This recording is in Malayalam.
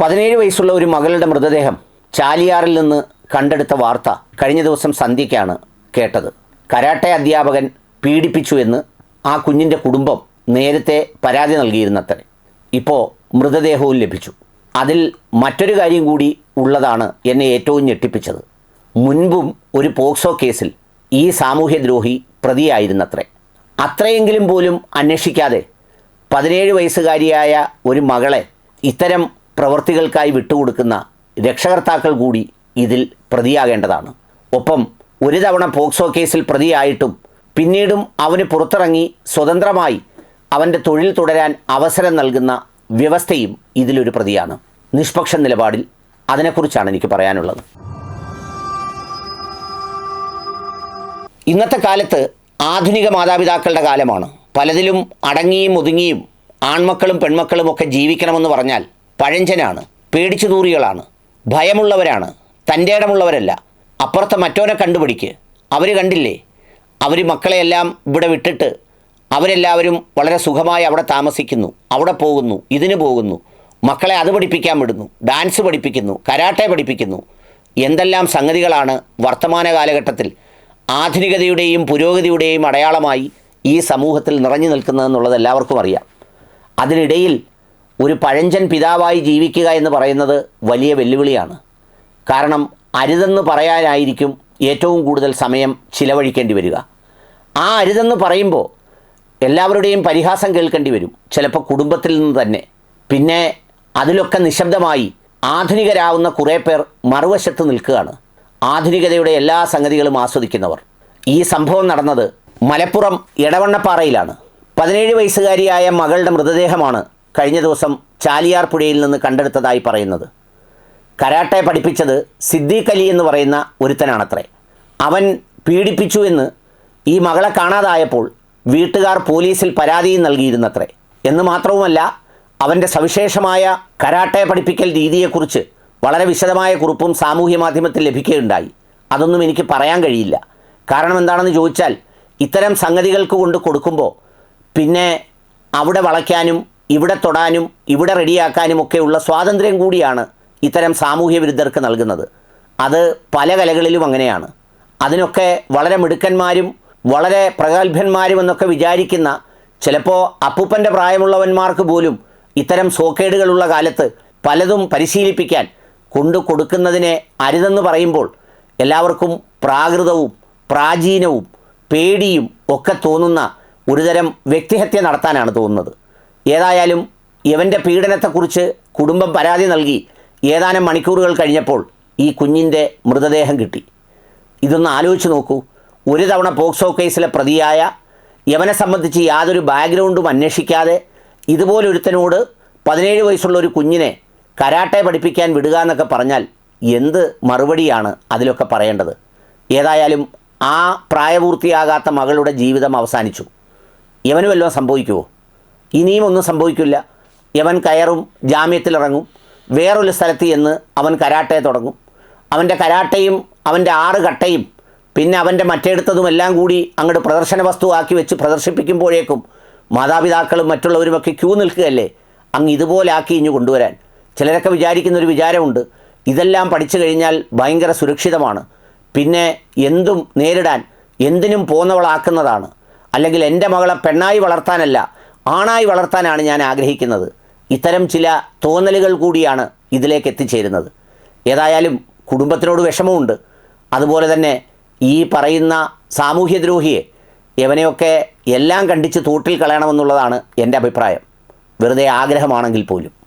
പതിനേഴ് വയസ്സുള്ള ഒരു മകളുടെ മൃതദേഹം ചാലിയാറിൽ നിന്ന് കണ്ടെടുത്ത വാർത്ത കഴിഞ്ഞ ദിവസം സന്ധ്യയ്ക്കാണ് കേട്ടത്. കരാട്ടെ അധ്യാപകൻ പീഡിപ്പിച്ചു എന്ന് ആ കുഞ്ഞിന്റെ കുടുംബം നേരത്തെ പരാതി നൽകിയിരുന്നത്രേ. ഇപ്പോൾ മൃതദേഹവും ലഭിച്ചു. അതിൽ മറ്റൊരു കാര്യം കൂടി ഉള്ളതാണ് എന്നെ ഏറ്റവും ഞെട്ടിപ്പിച്ചത്. മുൻപും ഒരു പോക്സോ കേസിൽ ഈ സാമൂഹ്യദ്രോഹി പ്രതിയായിരുന്നത്രേ. അത്രയെങ്കിലും പോലും അന്വേഷിക്കാതെ പതിനേഴ് വയസ്സുകാരിയായ ഒരു മകളെ ഇത്തരം പ്രവൃത്തികൾക്കായി വിട്ടുകൊടുക്കുന്ന രക്ഷകർത്താക്കൾ കൂടി ഇതിൽ പ്രതിയാകേണ്ടതാണ്. ഒപ്പം ഒരു തവണ പോക്സോ കേസിൽ പ്രതിയായിട്ടും പിന്നീടും അവന് പുറത്തിറങ്ങി സ്വതന്ത്രമായി അവന്റെ തൊഴിൽ തുടരാൻ അവസരം നൽകുന്ന വ്യവസ്ഥയും ഇതിലൊരു പ്രതിയാണ്. നിഷ്പക്ഷ നിലപാടിൽ അതിനെക്കുറിച്ചാണ് എനിക്ക് പറയാനുള്ളത്. ഇന്നത്തെ കാലത്ത് ആധുനിക മാതാപിതാക്കളുടെ കാലമാണ്. പലതിലും അടങ്ങിയും ഒതുങ്ങിയും ആൺമക്കളും പെൺമക്കളും ഒക്കെ ജീവിക്കണമെന്ന് പറഞ്ഞാൽ പഴഞ്ചനാണ് പേടിച്ചു തൂറികളാണ് ഭയമുള്ളവരാണ് തന്റെ ഇടമുള്ളവരല്ല അപ്പുറത്തെ മറ്റോനെ കണ്ടുപിടിക്ക്. അവർ കണ്ടില്ലേ? അവർ മക്കളെയെല്ലാം ഇവിടെ വിട്ടിട്ട് അവരെല്ലാവരും വളരെ സുഖമായി അവിടെ താമസിക്കുന്നു അവിടെ പോകുന്നു ഇതിന് പോകുന്നു. മക്കളെ അത് പഠിപ്പിക്കാൻ വിടുന്നു ഡാൻസ് പഠിപ്പിക്കുന്നു കരാട്ടെ പഠിപ്പിക്കുന്നു. എന്തെല്ലാം സംഗതികളാണ് വർത്തമാന കാലഘട്ടത്തിൽ ആധുനികതയുടെയും പുരോഗതിയുടെയും അടയാളമായി ഈ സമൂഹത്തിൽ നിറഞ്ഞു നിൽക്കുന്നതെന്നുള്ളത് എല്ലാവർക്കും അറിയാം. അതിനിടയിൽ ഒരു പഴഞ്ചൻ പിതാവായി ജീവിക്കുക എന്ന് പറയുന്നത് വലിയ വെല്ലുവിളിയാണ്. കാരണം അരുതെന്ന് പറയാനായിരിക്കും ഏറ്റവും കൂടുതൽ സമയം ചിലവഴിക്കേണ്ടി വരിക. ആ അരുതെന്ന് പറയുമ്പോൾ എല്ലാവരുടെയും പരിഹാസം കേൾക്കേണ്ടി വരും. ചിലപ്പോൾ കുടുംബത്തിൽ നിന്ന് തന്നെ. പിന്നെ അതിലൊക്കെ നിശബ്ദമായി ആധുനികരാവുന്ന കുറേ പേർ മറുവശത്ത് നിൽക്കുകയാണ്. ആധുനികതയുടെ എല്ലാ സംഗതികളും ആസ്വദിക്കുന്നവർ. ഈ സംഭവം നടന്നത് മലപ്പുറം എടവണ്ണപ്പാറയിലാണ് പതിനേഴ് വയസ്സുകാരിയായ മകളുടെ മൃതദേഹമാണ് കഴിഞ്ഞ ദിവസം ചാലിയാർ പുഴയിൽ നിന്ന് കണ്ടെടുത്തതായി പറയുന്നത്. കരാട്ടെ പഠിപ്പിച്ചത് സിദ്ദീഖ് അലി എന്ന് പറയുന്ന ഒരുത്തനാണത്രേ. അവൻ പീഡിപ്പിച്ചു എന്ന് ഈ മകളെ കാണാതായപ്പോൾ വീട്ടുകാർ പോലീസിൽ പരാതിയും നൽകിയിരുന്നത്രേ. എന്ന് മാത്രവുമല്ല അവന്റെ സവിശേഷമായ കരാട്ടെ പഠിപ്പിക്കൽ രീതിയെക്കുറിച്ച് വളരെ വിശദമായ കുറിപ്പും സാമൂഹ്യ മാധ്യമത്തിൽ ലഭിക്കുകയുണ്ടായി. അതൊന്നും എനിക്ക് പറയാൻ കഴിയില്ല. കാരണം എന്താണെന്ന് ചോദിച്ചാൽ ഇത്തരം സംഗതികൾക്ക് കൊണ്ട് കൊടുക്കുമ്പോൾ പിന്നെ അവിടെ വളയ്ക്കാനും ഇവിടെ തൊടാനും ഇവിടെ റെഡിയാക്കാനും ഒക്കെയുള്ള സ്വാതന്ത്ര്യം കൂടിയാണ് ഇത്തരം സാമൂഹ്യ വിരുദ്ധർക്ക് നൽകുന്നത്. അത് പല കലകളിലും അങ്ങനെയാണ്. അതിനൊക്കെ വളരെ മിടുക്കന്മാരും വളരെ പ്രഗത്ഭന്മാരും എന്നൊക്കെ വിചാരിക്കുന്ന ചിലപ്പോൾ അപ്പൂപ്പന്റെ പ്രായമുള്ളവന്മാർക്ക് പോലും ഇത്തരം സോക്കേടുകളുള്ള കാലത്ത് പലതും പരിശീലിപ്പിക്കാൻ കൊണ്ടു കൊടുക്കുന്നതിനെ അരുതെന്ന് പറയുമ്പോൾ എല്ലാവർക്കും പ്രാകൃതവും പ്രാചീനവും പേടിയും ഒക്കെ തോന്നുന്ന ഒരുതരം വ്യക്തിഹത്യ നടത്താനാണ് തോന്നുന്നത്. ഏതായാലും ഇവന്റെ പീഡനത്തെക്കുറിച്ച് കുടുംബം പരാതി നൽകി ഏതാനും മണിക്കൂറുകൾ കഴിഞ്ഞപ്പോൾ ഈ കുഞ്ഞിന്റെ മൃതദേഹം കിട്ടി. ഇതൊന്ന് ആലോചിച്ച് നോക്കൂ. ഒരു തവണ പോക്സോ കേസിലെ പ്രതിയായ യവനെ സംബന്ധിച്ച് യാതൊരു ബാക്ക്ഗ്രൗണ്ടും അന്വേഷിക്കാതെ ഇതുപോലൊരുത്തനോട് പതിനേഴ് വയസ്സുള്ള ഒരു കുഞ്ഞിനെ കരാട്ടെ പഠിപ്പിക്കാൻ വിടുക എന്നൊക്കെ പറഞ്ഞാൽ എന്ത് മറുപടിയാണ് അതിലൊക്കെ പറയേണ്ടത്? ഏതായാലും ആ പ്രായപൂർത്തിയാകാത്ത മകളുടെ ജീവിതം അവസാനിച്ചു. യവന് വല്ലതും സംഭവിക്കുമോ ഇനിയും ഒന്നും സംഭവിക്കില്ല. യവൻ കയറും ജാമ്യത്തിലിറങ്ങും. വേറൊരു സ്ഥലത്ത് ചെന്ന് അവൻ കരാട്ടെ തുടങ്ങും. അവന്റെ കരാട്ടയും അവന്റെ ആറ് കട്ടയും പിന്നെ അവന്റെ മറ്റെടുത്തതും എല്ലാം കൂടി അങ്ങോട്ട് പ്രദർശന വസ്തുവാക്കി വെച്ച് പ്രദർശിപ്പിക്കുമ്പോഴേക്കും മാതാപിതാക്കളും മറ്റുള്ളവരുമൊക്കെ ക്യൂ നിൽക്കുകയല്ലേ? അങ്ങ് ഇതുപോലെ ആക്കി ഇഞ്ഞു കൊണ്ടുവരാൻ. ചിലരൊക്കെ വിചാരിക്കുന്നൊരു വിചാരമുണ്ട്. ഇതെല്ലാം പഠിച്ചു കഴിഞ്ഞാൽ ഭയങ്കര സുരക്ഷിതമാണ്. പിന്നെ എന്തും നേരിടാൻ എന്തിനും പോന്നവളാക്കുന്നതാണ്. അല്ലെങ്കിൽ എന്റെ മകളെ പെണ്ണായി വളർത്താനല്ല ആണായി വളർത്താനാണ് ഞാൻ ആഗ്രഹിക്കുന്നത്. ഇത്തരം ചില തോന്നലുകൾ കൂടിയാണ് ഇതിലേക്ക് എത്തിച്ചേരുന്നത്. ഏതായാലും കുടുംബത്തിനോട് വിഷമമുണ്ട്. അതുപോലെ തന്നെ ഈ പറയുന്ന സാമൂഹ്യദ്രോഹിയെ എവനെയൊക്കെ എല്ലാം കണ്ടിച്ച് തൂട്ടിൽ കളയണമെന്നുള്ളതാണ് എന്റെ അഭിപ്രായം. വെറുതെ ആഗ്രഹമാണെങ്കിൽ പോലും.